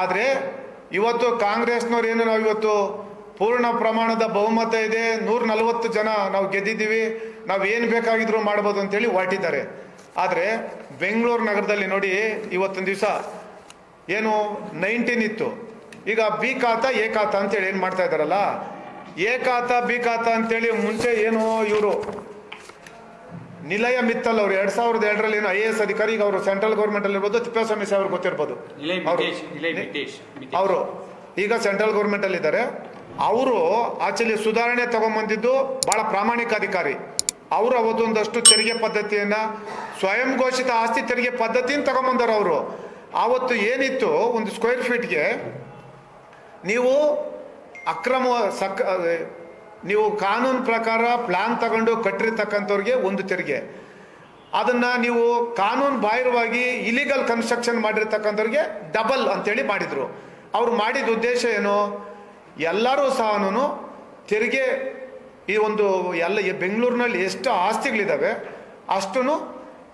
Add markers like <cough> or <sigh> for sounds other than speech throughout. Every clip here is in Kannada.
ಆದರೆ ಇವತ್ತು ಕಾಂಗ್ರೆಸ್ನವ್ರು ಏನು ನಾವು ಇವತ್ತು ಪೂರ್ಣ ಪ್ರಮಾಣದ ಬಹುಮತ ಇದೆ, ನೂರ ನಲವತ್ತು ಜನ ನಾವು ಗೆದ್ದಿದ್ದೀವಿ, ನಾವು ಏನು ಬೇಕಾಗಿದ್ರು ಮಾಡ್ಬೋದು ಅಂತೇಳಿ ಹೊರಟಿದ್ದಾರೆ. ಆದರೆ ಬೆಂಗಳೂರು ನಗರದಲ್ಲಿ ನೋಡಿ ಇವತ್ತಿನ ದಿವಸ ಏನು ನೈನ್ಟೀನ್ ಇತ್ತು. ಈಗ ಬಿ ಖಾತ, ಎ ಖಾತ ಅಂತೇಳಿ ಏನು ಮಾಡ್ತಾ ಇದ್ದಾರಲ್ಲ? ಏಕಾತ ಬಿ ಖಾತ ಅಂತೇಳಿ ಮುಂಚೆ ಏನು ಇವರು ನಿಲಯ ಮಿತ್ತಲ್ ಅವರು ಎರಡ್ ಸಾವಿರದ ಎರಡರಲ್ಲಿ ಏನು ಐ ಎ ಎಸ್ ಅಧಿಕಾರಿ ಈಗ ಅವರು ಸೆಂಟ್ರಲ್ ಗೌರ್ಮೆಂಟ್ ಅಲ್ಲಿ ಇರ್ಬೋದು ತಿಪ್ಪೇಸ್ವಾಮಿ ಅವರು ಗೊತ್ತಿರ್ಬೋದು. ಅವ್ರು- ಈಗ ಸೆಂಟ್ರಲ್ ಗೌರ್ಮೆಂಟ್ ಅಲ್ಲಿ ಇದ್ದಾರೆ ಅವರು ಆಕ್ಚುಲಿ ಸುಧಾರಣೆ ತಗೊಂಬಂದಿದ್ದು ಬಹಳ ಪ್ರಾಮಾಣಿಕ ಅಧಿಕಾರಿ. ಅವರು ಅವತ್ತೊಂದಷ್ಟು ತೆರಿಗೆ ಪದ್ಧತಿಯನ್ನ ಸ್ವಯಂ ಘೋಷಿತ ಆಸ್ತಿ ತೆರಿಗೆ ಪದ್ಧತಿಯನ್ನು ತಗೊಂಬಂದರು ಅವರು. ಆವತ್ತು ಏನಿತ್ತು ಒಂದು ಸ್ಕ್ವೇರ್ ಫೀಟ್ಗೆ ನೀವು ಅಕ್ರಮ ಸಕ್ ನೀವು ಕಾನೂನು ಪ್ರಕಾರ ಪ್ಲಾನ್ ತಗೊಂಡು ಕಟ್ಟಿರ್ತಕ್ಕಂಥವ್ರಿಗೆ ಒಂದು ತೆರಿಗೆ. ಅದನ್ನ ನೀವು ಕಾನೂನು ಬಾಹಿರವಾಗಿ ಇಲಿಗಲ್ ಕನ್ಸ್ಟ್ರಕ್ಷನ್ ಮಾಡಿರ್ತಕ್ಕಂಥವ್ರಿಗೆ ಡಬಲ್ ಅಂತೇಳಿ ಮಾಡಿದ್ರು. ಅವ್ರು ಮಾಡಿದ ಉದ್ದೇಶ ಏನು? ಎಲ್ಲರೂ ಸಹ ತೆರಿಗೆ ಈ ಒಂದು ಎಲ್ಲ ಬೆಂಗಳೂರಿನಲ್ಲಿ ಎಷ್ಟು ಆಸ್ತಿಗಳಿದ್ದಾವೆ ಅಷ್ಟು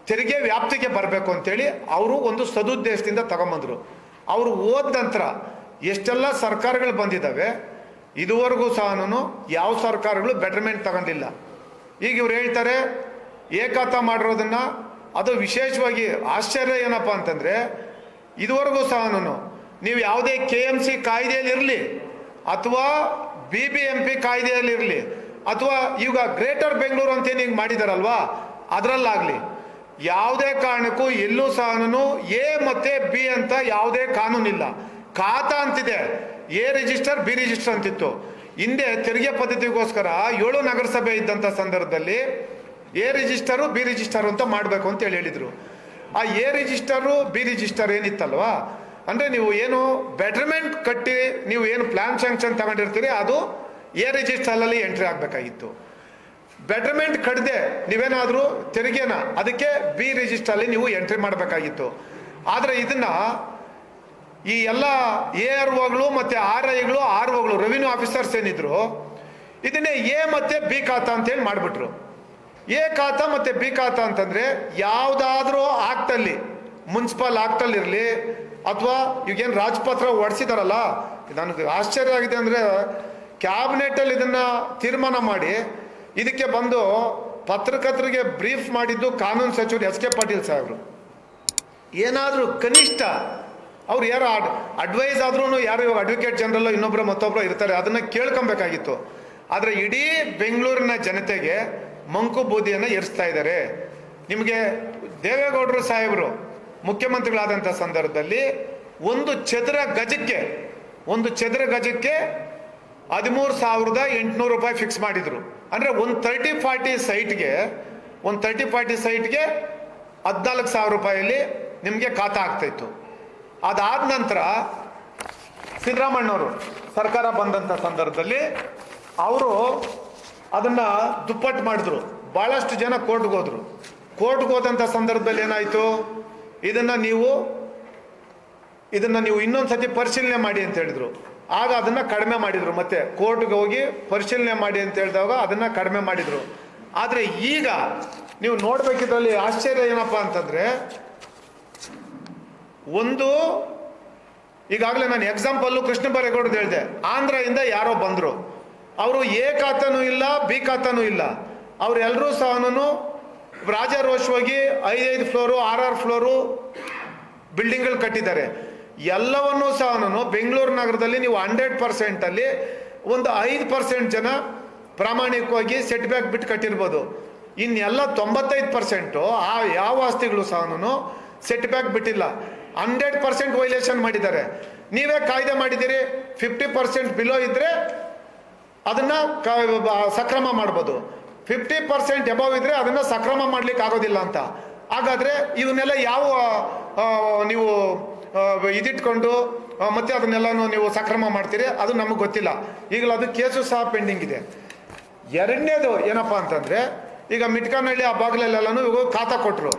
ತೆರಿಗೆ ವ್ಯಾಪ್ತಿಗೆ ಬರಬೇಕು ಅಂತೇಳಿ ಅವರು ಒಂದು ಸದುದ್ದೇಶದಿಂದ ತಗೊಂಬಂದ್ರು. ಅವರು ಹೋದ ನಂತರ ಎಷ್ಟೆಲ್ಲ ಸರ್ಕಾರಗಳು ಬಂದಿದ್ದಾವೆ ಇದುವರೆಗೂ ಸಹ ಯಾವ ಸರ್ಕಾರಗಳು ಬೆಟರ್ಮೆಂಟ್ ತಗೊಂಡಿಲ್ಲ. ಈಗ ಇವ್ರು ಹೇಳ್ತಾರೆ, ಏಕಾತ ಮಾಡಿರೋದನ್ನ, ಅದು ವಿಶೇಷವಾಗಿ ಆಶ್ಚರ್ಯ ಏನಪ್ಪ ಅಂತಂದ್ರೆ, ಇದುವರೆಗೂ ಸಹ ನೀವು ಯಾವುದೇ ಕೆ ಎಂ ಸಿ ಕಾಯ್ದೆಯಲ್ಲಿರಲಿ ಅಥವಾ ಬಿ ಬಿ ಎಂ ಪಿ ಕಾಯ್ದೆಯಲ್ಲಿರಲಿ ಅಥವಾ ಈಗ ಗ್ರೇಟರ್ ಬೆಂಗಳೂರು ಅಂತ ಈಗ ಮಾಡಿದಾರಲ್ವಾ, ಅದರಲ್ಲಾಗಲಿ, ಯಾವುದೇ ಕಾರಣಕ್ಕೂ ಎಲ್ಲೂ ಸಹ ಎ ಮತ್ತೆ ಬಿ ಅಂತ ಯಾವುದೇ ಕಾನೂನಿಲ್ಲ. ಖಾತಾ ಅಂತಿದೆ. ಎ ರಿಜಿಸ್ಟರ್ ಬಿ ರಿಜಿಸ್ಟರ್ ಅಂತಿತ್ತು. ಹಿಂದೆ ತೆರಿಗೆ ಪದ್ಧತಿಗೋಸ್ಕರ ಏಳು ನಗರಸಭೆ ಇದ್ದಂಥ ಸಂದರ್ಭದಲ್ಲಿ ಎ ರಿಜಿಸ್ಟರು ಬಿ ರಿಜಿಸ್ಟರ್ ಅಂತ ಮಾಡಬೇಕು ಅಂತ ಹೇಳಿ ಹೇಳಿದರು. ಆ ಎ ರಿಜಿಸ್ಟರು ಬಿ ರಿಜಿಸ್ಟರ್ ಏನಿತ್ತಲ್ವಾ? ಅಂದರೆ ನೀವು ಏನು ಬೆಟರ್ಮೆಂಟ್ ಕಟ್ಟಿ, ನೀವು ಏನು ಪ್ಲಾನ್ ಸ್ಯಾಂಕ್ಷನ್ ತಗೊಂಡಿರ್ತೀರಿ, ಅದು ಎ ರಿಜಿಸ್ಟರ್ನಲ್ಲಿ ಎಂಟ್ರಿ ಆಗಬೇಕಾಗಿತ್ತು. ಬೆಟರ್ಮೆಂಟ್ ಕಡ್ದೆ ನೀವೇನಾದರೂ ತೆರಿಗೆನ, ಅದಕ್ಕೆ ಬಿ ರಿಜಿಸ್ಟರಲ್ಲಿ ನೀವು ಎಂಟ್ರಿ ಮಾಡಬೇಕಾಗಿತ್ತು. ಆದರೆ ಇದನ್ನ ಈ ಎಲ್ಲ ಎ ಆರ್ ಒಗಳು ಮತ್ತೆ ಆರ್ ಐಗಳು ಆರ್ ಒಗಳು ರೆವಿನ್ಯೂ ಆಫೀಸರ್ಸ್ ಏನಿದ್ರು, ಇದನ್ನೇ ಎ ಮತ್ತೆ ಬಿ ಖಾತಾ ಅಂತೇಳಿ ಮಾಡಿಬಿಟ್ರು. ಎ ಖಾತಾ ಮತ್ತೆ ಬಿ ಖಾತಾ ಅಂತಂದ್ರೆ ಯಾವುದಾದ್ರೂ ಆಕ್ಟಲ್ಲಿ ಮುನ್ಸಿಪಲ್ ಆಕ್ಟಲ್ಲಿ ಇರಲಿ, ಅಥವಾ ಈಗೇನು ರಾಜಪತ್ರ ಹೊಡ್ಸಿದಾರಲ್ಲ ನನಗೆ ಆಶ್ಚರ್ಯ ಆಗಿದೆ ಅಂದ್ರೆ ಕ್ಯಾಬಿನೆಟ್ ಅಲ್ಲಿ ಇದನ್ನ ತೀರ್ಮಾನ ಮಾಡಿ, ಇದಕ್ಕೆ ಬಂದು ಪತ್ರಕರ್ತರಿಗೆ ಬ್ರೀಫ್ ಮಾಡಿದ್ದು ಕಾನೂನು ಸಚಿವರು ಎಸ್ ಕೆ ಪಾಟೀಲ್ ಸಾಹೇಬರು. ಏನಾದರೂ ಕನಿಷ್ಠ ಅವ್ರು ಯಾರೋ ಅಡ್ವೈಸ್ ಆದ್ರೂ ಯಾರು ಇವಾಗ ಅಡ್ವೊಕೇಟ್ ಜನರಲ್ ಇನ್ನೊಬ್ಬರು ಮತ್ತೊಬ್ಬರು ಇರ್ತಾರೆ, ಅದನ್ನ ಕೇಳ್ಕೊಬೇಕಾಗಿತ್ತು. ಆದರೆ ಇಡೀ ಬೆಂಗಳೂರಿನ ಜನತೆಗೆ ಮಂಕು ಬೂದಿಯನ್ನ ಏರಿಸ್ತಾ ಇದ್ದಾರೆ ನಿಮಗೆ ದೇವೇಗೌಡರು ಸಾಹೇಬರು ಮುಖ್ಯಮಂತ್ರಿಗಳಾದಂಥ ಸಂದರ್ಭದಲ್ಲಿ ಒಂದು ಚದರ ಗಜಕ್ಕೆ, ಒಂದು ಚದರ ಗಜಕ್ಕೆ ಹದಿಮೂರು ಸಾವಿರದ ಎಂಟುನೂರು ರೂಪಾಯಿ ಫಿಕ್ಸ್ ಮಾಡಿದ್ರು. ಅಂದ್ರೆ ಒಂದು ತರ್ಟಿ ಫಾರ್ಟಿ ಸೈಟ್ಗೆ ಒಂದು ತರ್ಟಿ ಫಾರ್ಟಿ ಸೈಟ್ಗೆ ಹದಿನಾಲ್ಕು ಸಾವಿರ ರೂಪಾಯಲ್ಲಿ ನಿಮಗೆ ಖಾತಾ ಆಗ್ತಾ ಇತ್ತು. ಅದಾದ ನಂತರ ಸಿದ್ದರಾಮಣ್ಣವರು ಸರ್ಕಾರ ಬಂದಂಥ ಸಂದರ್ಭದಲ್ಲಿ ಅವರು ಅದನ್ನ ದುಪ್ಪಟ್ಟು ಮಾಡಿದ್ರು. ಬಹಳಷ್ಟು ಜನ ಕೋರ್ಟ್ಗೆ ಹೋದರು. ಕೋರ್ಟ್ಗೆ ಹೋದಂಥ ಸಂದರ್ಭದಲ್ಲಿ ಏನಾಯ್ತು? ಇದನ್ನ ನೀವು ಇದನ್ನ ನೀವು ಇನ್ನೊಂದ್ಸತಿ ಪರಿಶೀಲನೆ ಮಾಡಿ ಅಂತ ಹೇಳಿದ್ರು. ಆಗ ಅದನ್ನ ಕಡಿಮೆ ಮಾಡಿದ್ರು. ಮತ್ತೆ ಕೋರ್ಟ್ಗೆ ಹೋಗಿ ಪರಿಶೀಲನೆ ಮಾಡಿ ಅಂತ ಹೇಳಿದಾಗ ಅದನ್ನ ಕಡಿಮೆ ಮಾಡಿದ್ರು. ಆದರೆ ಈಗ ನೀವು ನೋಡಬೇಕಿದ್ರಲ್ಲಿ ಆಶ್ಚರ್ಯ ಏನಪ್ಪಾ ಅಂತಂದ್ರೆ ಒಂದು, ಈಗಾಗಲೇ ನಾನು ಎಕ್ಸಾಂಪಲ್ಲು ಕೃಷ್ಣ ಬರೇಗೌಡದ್ದು ಹೇಳಿದೆ. ಆಂಧ್ರದಿಂದ ಯಾರೋ ಬಂದರು. ಅವರು ಎ ಖಾತಾನೂ ಇಲ್ಲ, ಬಿ ಖಾತಾನೂ ಇಲ್ಲ. ಅವರೆಲ್ಲರೂ ಸಹನೂ ರಾಜಾರೋಷವಾಗಿ ಐದೈದು ಫ್ಲೋರು ಆರ್ ಆರ್ ಫ್ಲೋರು ಬಿಲ್ಡಿಂಗ್ಗಳು ಕಟ್ಟಿದ್ದಾರೆ. ಎಲ್ಲವನ್ನೂ ಸಹ ಬೆಂಗಳೂರು ನಗರದಲ್ಲಿ ನೀವು ಹಂಡ್ರೆಡ್ ಪರ್ಸೆಂಟ್ ಅಲ್ಲಿ ಒಂದು ಐದು ಪರ್ಸೆಂಟ್ ಜನ ಪ್ರಾಮಾಣಿಕವಾಗಿ ಸೆಟ್ ಬ್ಯಾಕ್ ಬಿಟ್ಟು ಕಟ್ಟಿರ್ಬೋದು. ಇನ್ನೆಲ್ಲ ತೊಂಬತ್ತೈದು ಪರ್ಸೆಂಟು ಆ ಯಾವ ಆಸ್ತಿಗಳು ಸಹ ಸೆಟ್ ಬ್ಯಾಕ್ ಬಿಟ್ಟಿಲ್ಲ. ಹಂಡ್ರೆಡ್ ಪರ್ಸೆಂಟ್ ವೈಲೇಷನ್ ಮಾಡಿದ್ದಾರೆ. ನೀವೇ ಕಾಯ್ದೆ ಮಾಡಿದ್ದೀರಿ, ಫಿಫ್ಟಿ ಪರ್ಸೆಂಟ್ ಬಿಲೋ ಇದ್ದರೆ ಅದನ್ನ ಸಕ್ರಮ ಮಾಡ್ಬೋದು. ಫಿಫ್ಟಿ ಪರ್ಸೆಂಟ್ ಎಬವ್ ಇದ್ದರೆ ಅದನ್ನ ಸಕ್ರಮ ಮಾಡ್ಲಿಕ್ಕೆ ಆಗೋದಿಲ್ಲ ಅಂತ. ಹಾಗಾದ್ರೆ ಇವನ್ನೆಲ್ಲ ಯಾವ ನೀವು ಇದಿಟ್ಕೊಂಡು ಮತ್ತೆ ಅದನ್ನೆಲ್ಲನೂ ನೀವು ಸಕ್ರಮ ಮಾಡ್ತೀರಿ, ಅದು ನಮಗೆ ಗೊತ್ತಿಲ್ಲ. ಈಗಲೂ ಅದು ಕೇಸು ಸಹ ಪೆಂಡಿಂಗ್ ಇದೆ. ಎರಡನೇದು ಏನಪ್ಪಾ ಅಂತಂದ್ರೆ, ಈಗ ಮಿಟ್ಕನಹಳ್ಳಿ ಆ ಬಾಗಿಲಲ್ಲೆಲ್ಲನೂ ಇವಾಗ ಖಾತಾ ಕೊಟ್ಟರು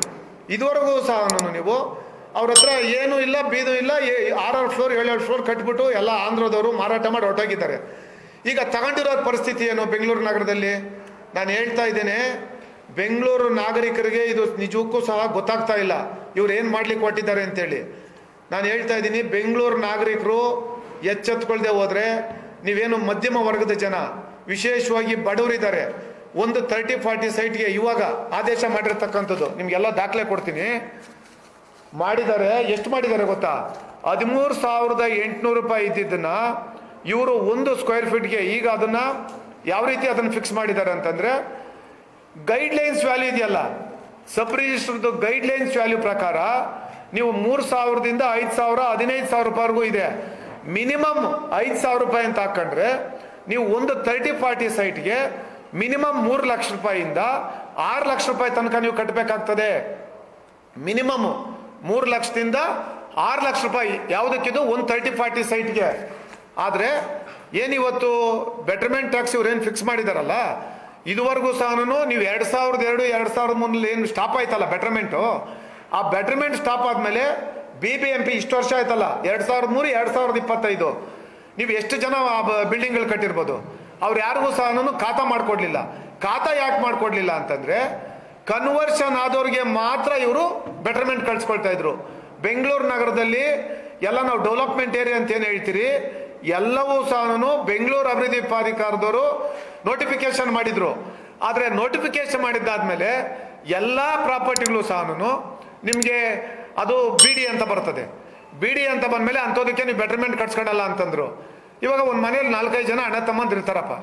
ಇದುವರೆಗೂ ಸಹ ನೀವು ಅವ್ರ ಹತ್ರ ಏನೂ ಇಲ್ಲ, ಬೀದು ಇಲ್ಲ ಆರಾರು ಫ್ಲೋರ್ ಏಳೇಳು ಫ್ಲೋರ್ ಕಟ್ಬಿಟ್ಟು ಎಲ್ಲ ಆಂಧ್ರದವರು ಮಾರಾಟ ಮಾಡಿ ಹೊರಟೋಗಿದ್ದಾರೆ. ಈಗ ತಗೊಂಡಿರೋ ಪರಿಸ್ಥಿತಿ ಏನು ಬೆಂಗಳೂರು ನಗರದಲ್ಲಿ? ನಾನು ಹೇಳ್ತಾ ಇದ್ದೇನೆ, ಬೆಂಗಳೂರು ನಾಗರಿಕರಿಗೆ ಇದು ನಿಜಕ್ಕೂ ಸಹ ಗೊತ್ತಾಗ್ತಾ ಇಲ್ಲ. ಇವ್ರು ಏನು ಮಾಡ್ಲಿಕ್ಕೆ ಕೊಟ್ಟಿದ್ದಾರೆ ಅಂತೇಳಿ. ನಾನು ಹೇಳ್ತಾ ಇದ್ದೀನಿ, ಬೆಂಗಳೂರು ನಾಗರಿಕರು ಎಚ್ಚೆತ್ಕೊಳ್ದೆ ಹೋದರೆ ನೀವೇನು ಮಧ್ಯಮ ವರ್ಗದ ಜನ, ವಿಶೇಷವಾಗಿ ಬಡವರಿದ್ದಾರೆ. ಒಂದು ತರ್ಟಿ ಫಾರ್ಟಿ ಸೈಟ್ಗೆ ಇವಾಗ ಆದೇಶ ಮಾಡಿರ್ತಕ್ಕಂಥದ್ದು, ನಿಮಗೆಲ್ಲ ದಾಖಲೆ ಕೊಡ್ತೀನಿ. ಮಾಡಿದ್ದಾರೆ, ಎಷ್ಟು ಮಾಡಿದ್ದಾರೆ ಗೊತ್ತಾ? ಹದಿಮೂರು ಸಾವಿರದ ಎಂಟುನೂರು ರೂಪಾಯಿ ಇದ್ದಿದ್ದನ್ನ ಇವರು ಒಂದು ಸ್ಕ್ವೇರ್ ಫೀಟ್ಗೆ ಈಗ ಅದನ್ನ ಯಾವ ರೀತಿ ಅದನ್ನು ಫಿಕ್ಸ್ ಮಾಡಿದ್ದಾರೆ ಅಂತಂದ್ರೆ ಗೈಡ್ ಲೈನ್ಸ್ ವ್ಯಾಲ್ಯೂ ಇದೆಯಲ್ಲ? ಸಬ್ ಗೈಡ್ ಲೈನ್ಸ್ ವ್ಯಾಲ್ಯೂ ಪ್ರಕಾರ ನೀವು ಮೂರು ಸಾವಿರದಿಂದ ಐದು ಸಾವಿರ, ಹದಿನೈದು ಸಾವಿರ ರೂಪಾಯಿವರೆಗೂ ಇದೆ. ಮಿನಿಮಮ್ ಐದು ಸಾವಿರ ರೂಪಾಯಿ ಅಂತ ಹಾಕೊಂಡ್ರೆ, ನೀವು ಒಂದು ತರ್ಟಿ ಫಾರ್ಟಿ ಸೈಟ್ಗೆ ಮಿನಿಮಮ್ ಮೂರು ಲಕ್ಷ ರೂಪಾಯಿಯಿಂದ ಆರು ಲಕ್ಷ ರೂಪಾಯಿ ತನಕ ನೀವು ಕಟ್ಟಬೇಕಾಗ್ತದೆ ಮಿನಿಮಮ್ ಮೂರು ಲಕ್ಷದಿಂದ ಆರು ಲಕ್ಷ ರೂಪಾಯಿ, ಯಾವುದಕ್ಕಿದು ಒಂದು ತರ್ಟಿ ಫಾರ್ಟಿ ಸೈಟ್ಗೆ. ಆದರೆ ಏನಿವತ್ತು ಬೆಟರ್ಮೆಂಟ್ ಟ್ಯಾಕ್ಸ್ ಇವ್ರು ಏನು ಫಿಕ್ಸ್ ಮಾಡಿದಾರಲ್ಲ, ಇದುವರೆಗೂ ಸಹ ನೀವು ಎರಡು ಸಾವಿರದ ಎರಡು ಎರಡು ಸಾವಿರದ ಮೂರಲ್ಲಿ ಏನು ಸ್ಟಾಪ್ ಆಯ್ತಲ್ಲ ಬೆಟರ್ಮೆಂಟು ಆ ಬೆಟರ್ಮೆಂಟ್ ಸ್ಟಾಪ್ ಆದಮೇಲೆ ಬಿ ಬಿ ಎಂ ಪಿ ಇಷ್ಟು ವರ್ಷ ಆಯ್ತಲ್ಲ, ಎರಡು ಸಾವಿರದ ಮೂರು, ಎರಡು ಸಾವಿರದ ಇಪ್ಪತ್ತೈದು. ನೀವು ಎಷ್ಟು ಜನ ಆ ಬಿಲ್ಡಿಂಗ್ಗಳು ಕಟ್ಟಿರ್ಬೋದು? ಅವ್ರು ಯಾರಿಗೂ ಸಹ ಖಾತಾ ಮಾಡಿಕೊಡ್ಲಿಲ್ಲ. ಖಾತಾ ಯಾಕೆ ಮಾಡಿಕೊಡ್ಲಿಲ್ಲ ಅಂತಂದ್ರೆ ಕನ್ವರ್ಷನ್ ಆದವ್ರಿಗೆ ಮಾತ್ರ ಇವರು ಬೆಟರ್ಮೆಂಟ್ ಕಳ್ಸ್ಕೊಳ್ತಾ ಇದ್ರು. ಬೆಂಗಳೂರು ನಗರದಲ್ಲಿ ಎಲ್ಲ ನಾವು ಡೆವಲಪ್ಮೆಂಟ್ ಏರಿಯಾ ಅಂತ ಏನು ಹೇಳ್ತೀರಿ? ಎಲ್ಲವೂ ಸಹ ಬೆಂಗಳೂರು ಅಭಿವೃದ್ಧಿ ಪ್ರಾಧಿಕಾರದವರು ನೋಟಿಫಿಕೇಶನ್ ಮಾಡಿದ್ರು. ಆದರೆ ನೋಟಿಫಿಕೇಶನ್ ಮಾಡಿದ್ದಾದ್ಮೇಲೆ ಎಲ್ಲ ಪ್ರಾಪರ್ಟಿಗಳು ಸಹ ನಿಮಗೆ ಅದು ಬಿ ಡಿ ಅಂತ ಬರ್ತದೆ. ಬಿ ಡಿ ಅಂತ ಬಂದಮೇಲೆ ಅಂಥದಕ್ಕೆ ನೀವು ಬೆಟರ್ಮೆಂಟ್ ಕಟ್ಸ್ಕೊಳಲ್ಲ ಅಂತಂದ್ರು. ಇವಾಗ ಒಂದು ಮನೇಲಿ ನಾಲ್ಕೈದು ಜನ ಅಣ್ಣ ತಮ್ಮಂದಿರ್ತಾರಪ್ಪ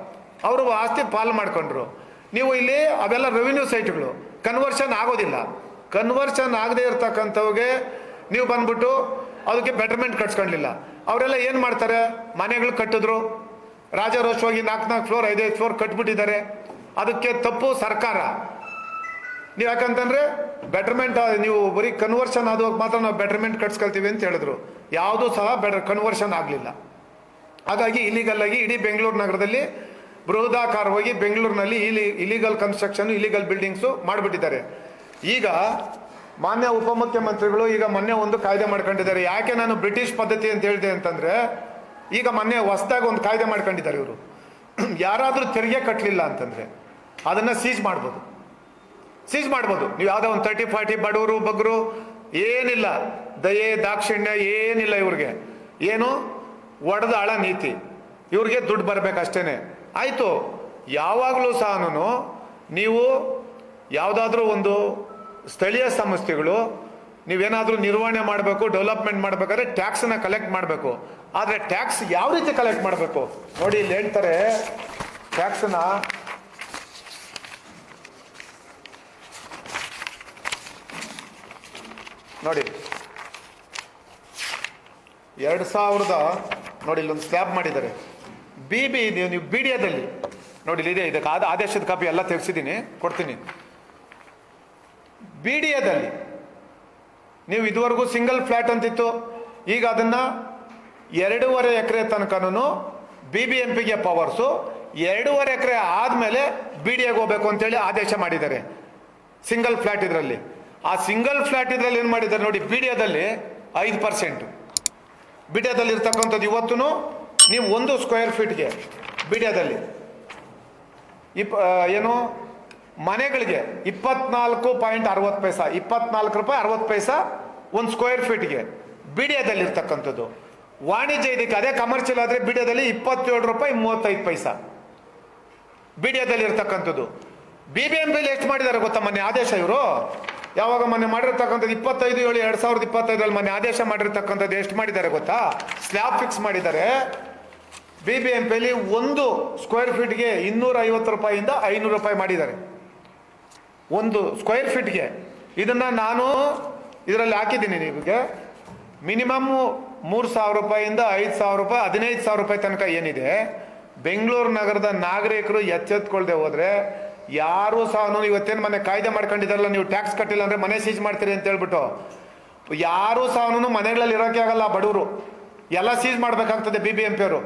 ಅವರು ಆಸ್ತಿ ಪಾಲು ಮಾಡ್ಕೊಂಡ್ರು. ನೀವು ಇಲ್ಲಿ ಅವೆಲ್ಲ ರೆವಿನ್ಯೂ ಸೈಟ್ಗಳು ಕನ್ವರ್ಷನ್ ಆಗೋದಿಲ್ಲ. ಕನ್ವರ್ಷನ್ ಆಗದೆ ಇರ್ತಕ್ಕಂಥವ್ಗೆ ನೀವು ಬಂದ್ಬಿಟ್ಟು ಅದಕ್ಕೆ ಬೆಟರ್ಮೆಂಟ್ ಕಟ್ಸ್ಕೊಳ್ಲಿಲ್ಲ ಅವರೆಲ್ಲ ಏನು ಮಾಡ್ತಾರೆ? ಮನೆಗಳು ಕಟ್ಟಿದ್ರು. ರಾಜಾರೋಷವಾಗಿ ನಾಲ್ಕು ನಾಲ್ಕು ಫ್ಲೋರ್ ಐದೈದು ಫ್ಲೋರ್ ಕಟ್ಬಿಟ್ಟಿದ್ದಾರೆ. ಅದಕ್ಕೆ ತಪ್ಪು ಸರ್ಕಾರ. ನೀವು ಯಾಕಂತಂದ್ರೆ ಬೆಟರ್ಮೆಂಟ್ ನೀವು ಬರೀ ಕನ್ವರ್ಷನ್ ಆದವಾಗ ಮಾತ್ರ ನಾವು ಬೆಟರ್ಮೆಂಟ್ ಕಟ್ಸ್ಕೊಳ್ತೀವಿ ಅಂತ ಹೇಳಿದ್ರು. ಯಾವುದೂ ಸಹ ಬೆಟರ್ ಕನ್ವರ್ಷನ್ ಆಗಲಿಲ್ಲ. ಹಾಗಾಗಿ ಇಲ್ಲಿಗಲ್ಲಾಗಿ ಇಡೀ ಬೆಂಗಳೂರು ನಗರದಲ್ಲಿ ಬೃಹದಾಕಾರವಾಗಿ ಬೆಂಗಳೂರಿನಲ್ಲಿ ಇಲಿ ಇಲಿಗಲ್ ಕನ್ಸ್ಟ್ರಕ್ಷನ್ ಇಲಿಗಲ್ ಬಿಲ್ಡಿಂಗ್ಸು ಮಾಡಿಬಿಟ್ಟಿದ್ದಾರೆ. ಈಗ ಮಾನ್ಯ ಉಪಮುಖ್ಯಮಂತ್ರಿಗಳು ಈಗ ಮೊನ್ನೆ ಒಂದು ಕಾಯ್ದೆ ಮಾಡ್ಕೊಂಡಿದ್ದಾರೆ. ಯಾಕೆ ನಾನು ಬ್ರಿಟಿಷ್ ಪದ್ಧತಿ ಅಂತ ಹೇಳಿದೆ ಅಂತಂದರೆ, ಈಗ ಮೊನ್ನೆ ಹೊಸದಾಗಿ ಒಂದು ಕಾಯ್ದೆ ಮಾಡ್ಕೊಂಡಿದ್ದಾರೆ ಇವರು. <clears throat> ಯಾರಾದರೂ ತೆರಿಗೆ ಕಟ್ಟಲಿಲ್ಲ ಅಂತಂದರೆ, ಅದನ್ನು ಸೀಜ್ ಮಾಡ್ಬೋದು. ಸೀಜ್ ಮಾಡ್ಬೋದು. ನೀವು ಯಾವುದೋ ಒಂದು ತರ್ಟಿ ಫಾರ್ಟಿ ಬಡವರು ಬಗ್ರು ಏನಿಲ್ಲ. ದಯೆ, ದಾಕ್ಷಿಣ್ಯ ಏನಿಲ್ಲ ಇವ್ರಿಗೆ. ಏನು? ಒಡೆದ ಆಳ ನೀತಿ. ಇವ್ರಿಗೆ ದುಡ್ಡು ಬರಬೇಕಷ್ಟೇ ಆಯಿತು, ಯಾವಾಗಲೂ ಸಹ ನೀವು ಯಾವುದಾದ್ರೂ ಒಂದು ಸ್ಥಳೀಯ ಸಂಸ್ಥೆಗಳು ನೀವೇನಾದರೂ ನಿರ್ವಹಣೆ ಮಾಡಬೇಕು, ಡೆವಲಪ್ಮೆಂಟ್ ಮಾಡಬೇಕಾದ್ರೆ ಟ್ಯಾಕ್ಸನ್ನ ಕಲೆಕ್ಟ್ ಮಾಡಬೇಕು. ಆದರೆ ಟ್ಯಾಕ್ಸ್ ಯಾವ ರೀತಿ ಕಲೆಕ್ಟ್ ಮಾಡಬೇಕು? ನೋಡಿ, ಇಲ್ಲಿ ಹೇಳ್ತಾರೆ ಟ್ಯಾಕ್ಸನ್ನ ನೋಡಿ, ಎರಡು ಸಾವಿರದ, ನೋಡಿ, ಇಲ್ಲೊಂದು ಸ್ಲ್ಯಾಬ್ ಮಾಡಿದ್ದಾರೆ. ಬಿ ಬಿ ನೀವು ನೀವು ಬಿ ಡಿ ಎದಲ್ಲಿ ನೋಡಿ ಇದೆ, ಇದಕ್ಕೆ ಆದ ಆದೇಶದ ಕಾಪಿ ಎಲ್ಲ ತೆಗೆಸಿದ್ದೀನಿ, ಕೊಡ್ತೀನಿ. ಬಿ ಡಿ ಎದಲ್ಲಿ ನೀವು ಇದುವರೆಗೂ ಸಿಂಗಲ್ ಫ್ಲ್ಯಾಟ್ ಅಂತಿತ್ತು. ಈಗ ಅದನ್ನು ಎರಡೂವರೆ ಎಕರೆ ತನಕನೂ ಬಿ ಬಿ ಎಂ ಪಿಗೆ ಪವರ್ಸು, ಎರಡೂವರೆ ಎಕರೆ ಆದಮೇಲೆ ಬಿ ಡಿ ಎಗೆ ಹೋಗ್ಬೇಕು ಅಂತೇಳಿ ಆದೇಶ ಮಾಡಿದ್ದಾರೆ. ಸಿಂಗಲ್ ಫ್ಲ್ಯಾಟ್ ಇದರಲ್ಲಿ. ಆ ಸಿಂಗಲ್ ಫ್ಲ್ಯಾಟ್ ಇದರಲ್ಲಿ ಏನು ಮಾಡಿದ್ದಾರೆ ನೋಡಿ, ಬಿ ಡಿ ಎದಲ್ಲಿ ಐದು ಪರ್ಸೆಂಟು. ಬಿ ಡಿ ಎದಲ್ಲಿ ಇರ್ತಕ್ಕಂಥದ್ದು ಇವತ್ತು ನೀವು ಒಂದು ಸ್ಕ್ವೇರ್ ಫೀಟ್ಗೆ ಬಿಡಿಯಾದಲ್ಲಿ ಇಪ್ಪ ಏನು, ಮನೆಗಳಿಗೆ ಇಪ್ಪತ್ನಾಲ್ಕು ಪಾಯಿಂಟ್ ಅರವತ್ತು ಪೈಸಾ, ಇಪ್ಪತ್ನಾಲ್ಕು ರೂಪಾಯಿ ಅರವತ್ತು ಪೈಸಾ ಒಂದು ಸ್ಕ್ವೇರ್ ಫೀಟ್ಗೆ ಬಿಡಿಯಾದಲ್ಲಿ ಇರ್ತಕ್ಕಂಥದ್ದು ವಾಣಿಜ್ಯ ಇದಕ್ಕೆ ಅದೇ ಕಮರ್ಷಿಯಲ್ ಆದರೆ ಬಿಡಿಯಾದಲ್ಲಿ ಇಪ್ಪತ್ತೇಳು ರೂಪಾಯಿ ಮೂವತ್ತೈದು ಪೈಸಾ. ಬಿಡಿಯಾದಲ್ಲಿ ಇರ್ತಕ್ಕಂಥದ್ದು ಬಿ ಬಿ ಎಂ ಎಷ್ಟು ಮಾಡಿದ್ದಾರೆ ಗೊತ್ತಾ ಮೊನ್ನೆ ಆದೇಶ ಇವರು? ಯಾವಾಗ ಮೊನ್ನೆ ಮಾಡಿರ್ತಕ್ಕಂಥದ್ದು? ಇಪ್ಪತ್ತೈದು ಏಳು ಎರಡು ಸಾವಿರದ ಇಪ್ಪತ್ತೈದರಲ್ಲಿ ಮೊನ್ನೆ ಆದೇಶ ಮಾಡಿರ್ತಕ್ಕಂಥದ್ದು ಎಷ್ಟು ಮಾಡಿದ್ದಾರೆ ಗೊತ್ತಾ? ಸ್ಲ್ಯಾಬ್ ಫಿಕ್ಸ್ ಮಾಡಿದ್ದಾರೆ. ಬಿ ಬಿ ಎಂ ಪಿಯಲ್ಲಿ ಒಂದು ಸ್ಕ್ವೇರ್ ಫೀಟ್ಗೆ ಇನ್ನೂರ ಐವತ್ತು ರೂಪಾಯಿಯಿಂದ ಐನೂರು ರೂಪಾಯಿ ಮಾಡಿದ್ದಾರೆ. ಒಂದು ಸ್ಕ್ವೇರ್ ಫೀಟ್ಗೆ ಇದನ್ನು ನಾನು ಇದರಲ್ಲಿ ಹಾಕಿದ್ದೀನಿ ನಿಮಗೆ. ಮಿನಿಮಮ್ ಮೂರು ಸಾವಿರ ರೂಪಾಯಿಯಿಂದ ಐದು ಸಾವಿರ ರೂಪಾಯಿ, ಹದಿನೈದು ಸಾವಿರ ರೂಪಾಯಿ ತನಕ ಏನಿದೆ. ಬೆಂಗಳೂರು ನಗರದ ನಾಗರಿಕರು ಎಚ್ಚೆತ್ಕೊಳ್ದೆ ಹೋದರೆ ಯಾರು ಸಹ ಇವತ್ತೇನು ಮನೆ ಕಾಯ್ದೆ ಮಾಡ್ಕೊಂಡಿದ್ದಾರಲ್ಲ, ನೀವು ಟ್ಯಾಕ್ಸ್ ಕಟ್ಟಿಲ್ಲ ಅಂದರೆ ಮನೆ ಸೀಜ್ ಮಾಡ್ತೀರಿ ಅಂತ ಹೇಳ್ಬಿಟ್ಟು. ಯಾರು ಸಹ ಮನೆಗಳಲ್ಲಿ ಇರೋಕ್ಕೆ ಆಗಲ್ಲ ಬಡವರು. ಎಲ್ಲ ಸೀಜ್ ಮಾಡಬೇಕಾಗ್ತದೆ ಬಿ ಬಿ ಎಂ ಪಿ ಅವರು.